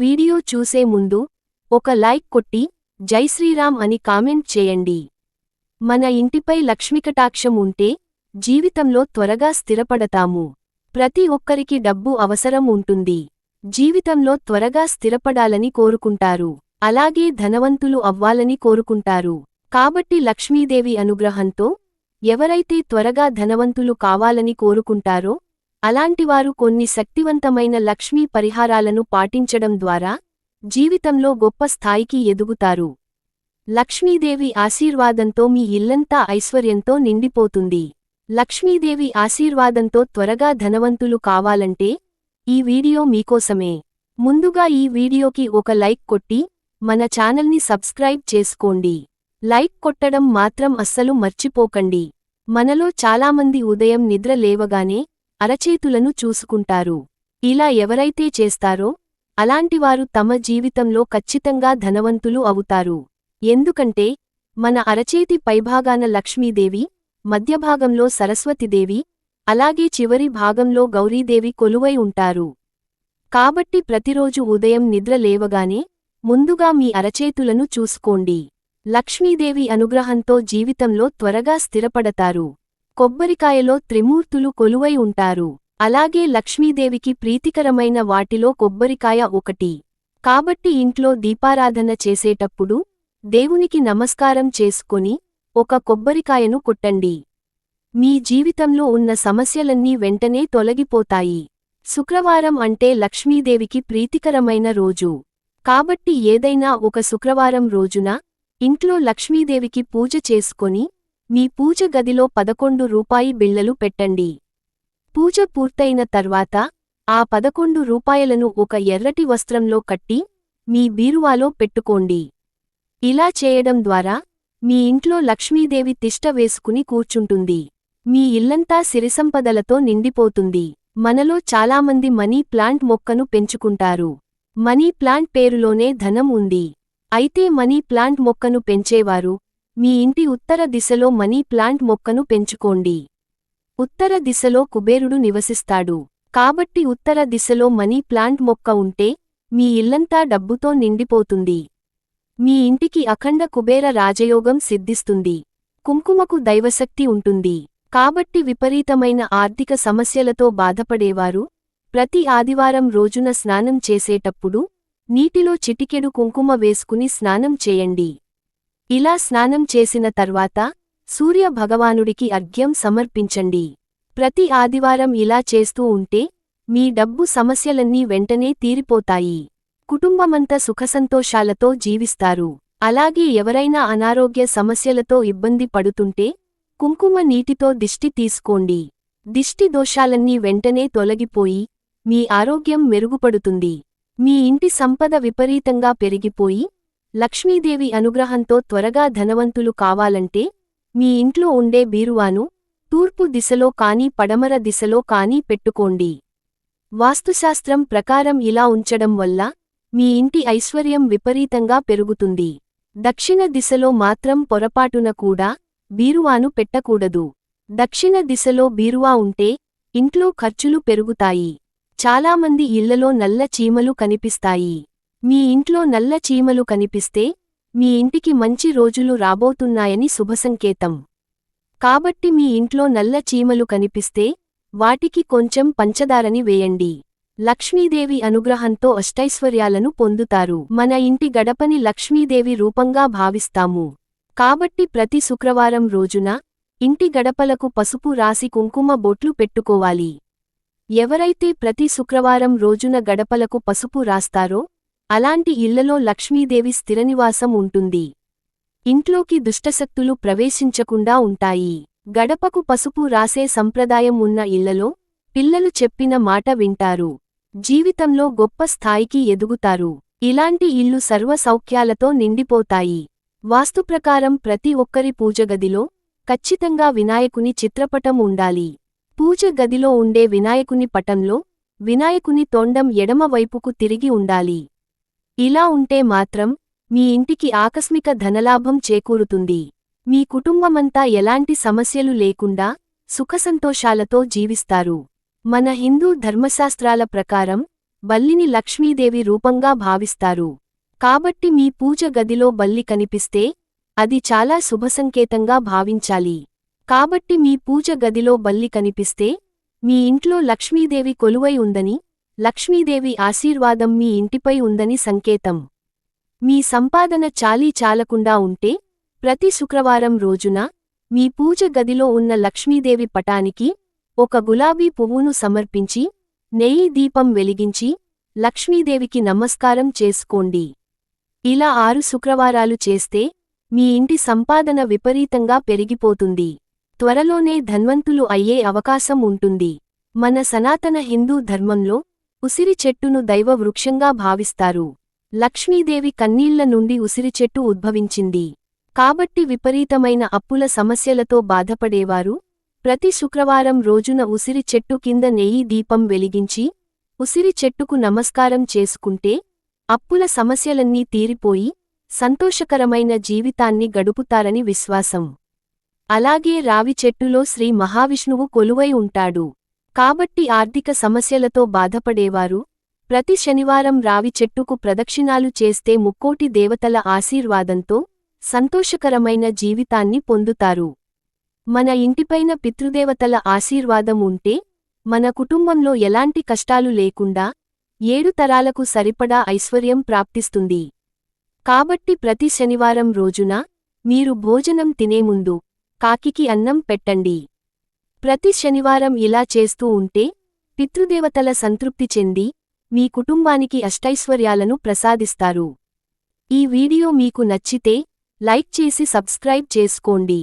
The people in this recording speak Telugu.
వీడియో చూసే ముందు ఒక లైక్ కొట్టి జై శ్రీరామ్ అని కామెంట్ చేయండి. మన ఇంటిపై లక్ష్మికటాక్షం ఉంటే జీవితంలో త్వరగా స్థిరపడతాము. ప్రతి ఒక్కరికి డబ్బు అవసరం ఉంటుంది. జీవితంలో త్వరగా స్థిరపడాలని కోరుకుంటారు. అలాగే ధనవంతులు అవ్వాలని కోరుకుంటారు. కాబట్టి లక్ష్మీదేవి అనుగ్రహంతో ఎవరైతే త్వరగా ధనవంతులు కావాలని కోరుకుంటారో అలాంటివారు కొన్ని శక్తివంతమైన లక్ష్మీ పరిహారాలను పాటించడం ద్వారా జీవితంలో గొప్ప స్థాయికి ఎదుగుతారు. లక్ష్మీదేవి ఆశీర్వాదంతో మీ ఇల్లంతా ఐశ్వర్యంతో నిండిపోతుంది. లక్ష్మీదేవి ఆశీర్వాదంతో త్వరగా ధనవంతులు కావాలంటే ఈ వీడియో మీకోసమే. ముందుగా ఈ వీడియోకి ఒక లైక్ కొట్టి మన ఛానల్ని సబ్స్క్రైబ్ చేసుకోండి. లైక్ కొట్టడం మాత్రం అస్సలు మర్చిపోకండి. మనలో చాలామంది ఉదయం నిద్ర లేవగానే అరచేతులను చూసుకుంటారు. ఇలా ఎవరైతే చేస్తారో అలాంటివారు తమ జీవితంలో ఖచ్చితంగా ధనవంతులు అవుతారు. ఎందుకంటే మన అరచేతి పైభాగాన లక్ష్మీదేవి మధ్యభాగంలో సరస్వతిదేవి అలాగే చివరి భాగంలో గౌరీదేవి కొలువై ఉంటారు. కాబట్టి ప్రతిరోజు ఉదయం నిద్ర లేవగానే ముందుగా మీ అరచేతులను చూసుకోండి. లక్ష్మీదేవి అనుగ్రహంతో జీవితంలో త్వరగా స్థిరపడతారు. కొబ్బరికాయలో త్రిమూర్తులు కొలువై ఉంటారు. అలాగే లక్ష్మీదేవికి ప్రీతికరమైన వాటిలో కొబ్బరికాయ ఒకటి. కాబట్టి ఇంట్లో దీపారాధన చేసేటప్పుడు దేవునికి నమస్కారం చేసుకొని ఒక కొబ్బరికాయను కొట్టండి. మీ జీవితంలో ఉన్న సమస్యలన్నీ వెంటనే తొలగిపోతాయి. శుక్రవారం అంటే లక్ష్మీదేవికి ప్రీతికరమైన రోజు. కాబట్టి ఏదైనా ఒక శుక్రవారం రోజున ఇంట్లో లక్ష్మీదేవికి పూజ చేసుకొని మీ పూజ గదిలో పదకొండు రూపాయి బిళ్ళలు పెట్టండి. పూజ పూర్తయిన తర్వాత ఆ పదకొండు రూపాయలను ఒక ఎర్రటి వస్త్రంలో కట్టి మీ బీరువాలో పెట్టుకోండి. ఇలా చేయడం ద్వారా మీ ఇంట్లో లక్ష్మీదేవి తిష్ట వేసుకుని కూర్చుంటుంది. మీ ఇల్లంతా సిరిసంపదలతో నిండిపోతుంది. మనలో చాలామంది మనీ ప్లాంట్ మొక్కను పెంచుకుంటారు. మనీ ప్లాంట్ పేరులోనే ధనం ఉంది. అయితే మనీ ప్లాంట్ మొక్కను పెంచేవారు మీ ఇంటి ఉత్తర దిశలో మనీ ప్లాంట్ మొక్కను పెంచుకోండి. ఉత్తర దిశలో కుబేరుడు నివసిస్తాడు. కాబట్టి ఉత్తర దిశలో మనీ ప్లాంట్ మొక్క ఉంటే మీ ఇల్లంతా డబ్బుతో నిండిపోతుంది. మీ ఇంటికి అఖండ కుబేర రాజయోగం సిద్ధిస్తుంది. కుంకుమకు దైవశక్తి ఉంటుంది. కాబట్టి విపరీతమైన ఆర్థిక సమస్యలతో బాధపడేవారు ప్రతి ఆదివారం రోజున స్నానం చేసేటప్పుడు నీటిలో చిటికెడు కుంకుమ వేసుకుని స్నానం చేయండి. ఇలా స్నానం చేసిన తర్వాత సూర్య భగవానుడికి అర్ఘ్యం సమర్పించండి. ప్రతి ఆదివారం ఇలా చేస్తూ ఉంటే మీ డబ్బు సమస్యలన్నీ వెంటనే తీరిపోతాయి. కుటుంబమంతా సుఖసంతోషాలతో జీవిస్తారు. అలాగే ఎవరైనా అనారోగ్య సమస్యలతో ఇబ్బంది పడుతుంటే కుంకుమ నీటితో దిష్టి తీసుకోండి. దిష్టి దోషాలన్నీ వెంటనే తొలగిపోయి మీ ఆరోగ్యం మెరుగుపడుతుంది. మీ ఇంటి సంపద విపరీతంగా పెరిగిపోయి లక్ష్మీదేవి అనుగ్రహంతో త్వరగా ధనవంతులు కావాలంటే మీ ఇంట్లో ఉండే బీరువాను తూర్పు దిశలో కానీ పడమర దిశలో కానీ పెట్టుకోండి. వాస్తుశాస్త్రం ప్రకారం ఇలా ఉంచడం వల్ల మీ ఇంటి ఐశ్వర్యం విపరీతంగా పెరుగుతుంది. దక్షిణ దిశలో మాత్రం పొరపాటున కూడా బీరువాను పెట్టకూడదు. దక్షిణ దిశలో బీరువా ఉంటే ఇంట్లో ఖర్చులు పెరుగుతాయి. చాలామంది ఇళ్ళలో నల్ల చీమలు కనిపిస్తాయి. మీ ఇంట్లో నల్ల చీమలు కనిపిస్తే మీ ఇంటికి మంచి రోజులు రాబోతున్నాయని శుభసంకేతం. కాబట్టి మీ ఇంట్లో నల్ల చీమలు కనిపిస్తే వాటికి కొంచెం పంచదారని వేయండి. లక్ష్మీదేవి అనుగ్రహంతో అష్టైశ్వర్యాలను పొందుతారు. మన ఇంటి గడపని లక్ష్మీదేవి రూపంగా భావిస్తాము. కాబట్టి ప్రతి శుక్రవారం రోజున ఇంటి గడపలకు పసుపు రాసి కుంకుమ బొట్లు పెట్టుకోవాలి. ఎవరైతే ప్రతి శుక్రవారం రోజున గడపలకు పసుపు రాస్తారో అలాంటి ఇళ్ళలో లక్ష్మీదేవి స్థిరనివాసం ఉంటుంది. ఇంట్లోకి దుష్టశక్తులు ప్రవేశించకుండా ఉంటాయి. గడపకు పసుపు రాసే సంప్రదాయం ఉన్న ఇళ్ళలో పిల్లలు చెప్పిన మాట వింటారు. జీవితంలో గొప్ప స్థాయికి ఎదుగుతారు. ఇలాంటి ఇల్లు సర్వ సౌఖ్యాలతో నిండిపోతాయి. వాస్తుప్రకారం ప్రతి ఒక్కరి పూజగదిలో ఖచ్చితంగా వినాయకుని చిత్రపటం ఉండాలి. పూజ గదిలో ఉండే వినాయకుని పటంలో వినాయకుని తొండం ఎడమవైపుకు తిరిగి ఉండాలి. ఇలా ఉంటే మాత్రం మీ ఇంటికి ఆకస్మిక ధనలాభం చేకూరుతుంది. మీ కుటుంబమంతా ఎలాంటి సమస్యలు లేకుండా సుఖసంతోషాలతో జీవిస్తారు. మన హిందూ ధర్మశాస్త్రాల ప్రకారం బల్లిని లక్ష్మీదేవి రూపంగా భావిస్తారు. కాబట్టి మీ పూజ గదిలో బల్లి కనిపిస్తే అది చాలా శుభసంకేతంగా భావించాలి. కాబట్టి మీ పూజ గదిలో బల్లి కనిపిస్తే మీ ఇంట్లో లక్ష్మీదేవి కొలువై ఉందని లక్ష్మీదేవి ఆశీర్వాదం మీ ఇంటిపై ఉందని సంకేతం. మీ సంపాదన చాలీ చాలకుండా ఉంటే ప్రతి శుక్రవారం రోజున మీ పూజ గదిలో ఉన్న లక్ష్మీదేవి పటానికి ఒక గులాబీ పువ్వును సమర్పించి నెయ్యి దీపం వెలిగించి లక్ష్మీదేవికి నమస్కారం చేసుకోండి. ఇలా ఆరు శుక్రవారాలు చేస్తే మీ ఇంటి సంపాదన విపరీతంగా పెరిగిపోతుంది. త్వరలోనే ధన్వంతులు అయ్యే అవకాశం ఉంటుంది. మన సనాతన హిందూ ధర్మంలో ఉసిరి చెట్టును దైవ వృక్షంగా భావిస్తారు. లక్ష్మీదేవి కన్నీళ్ళ నుండి ఉసిరి చెట్టు ఉద్భవించింది. కాబట్టి విపరీతమైన అప్పుల సమస్యలతో బాధపడేవారు. ప్రతి శుక్రవారం రోజున ఉసిరి చెట్టు కింద నెయ్యి దీపం వెలిగించి ఉసిరి చెట్టుకు నమస్కారం చేసుకుంటే అప్పుల సమస్యలన్నీ తీరిపోయి సంతోషకరమైన జీవితాన్ని గడుపుతారని విశ్వాసం. అలాగే రావి చెట్టులో శ్రీ మహావిష్ణువు కొలువై ఉంటాడు. కాబట్టి ఆర్థిక సమస్యలతో బాధపడేవారు. ప్రతి శనివారం రావి చెట్టుకు ప్రదక్షిణాలు చేస్తే ముక్కోటి దేవతల ఆశీర్వాదంతో సంతోషకరమైన జీవితాన్ని పొందుతారు. మన ఇంటిపైన పితృదేవతల ఆశీర్వాదం ఉంటే మన కుటుంబంలో ఎలాంటి కష్టాలు లేకుండా ఏడు తరాలకు సరిపడా ఐశ్వర్యం ప్రాప్తిస్తుంది. కాబట్టి ప్రతి శనివారం రోజున మీరు భోజనం తినే ముందు కాకికి అన్నం పెట్టండి. ప్రతి శనివారం ఇలా చేస్తూ ఉంటే పితృదేవతల సంతృప్తి చెంది మీ కుటుంబానికి అష్టైశ్వర్యాలను ప్రసాదిస్తారు. ఈ వీడియో మీకు నచ్చితే లైక్ చేసి సబ్స్క్రైబ్ చేసుకోండి.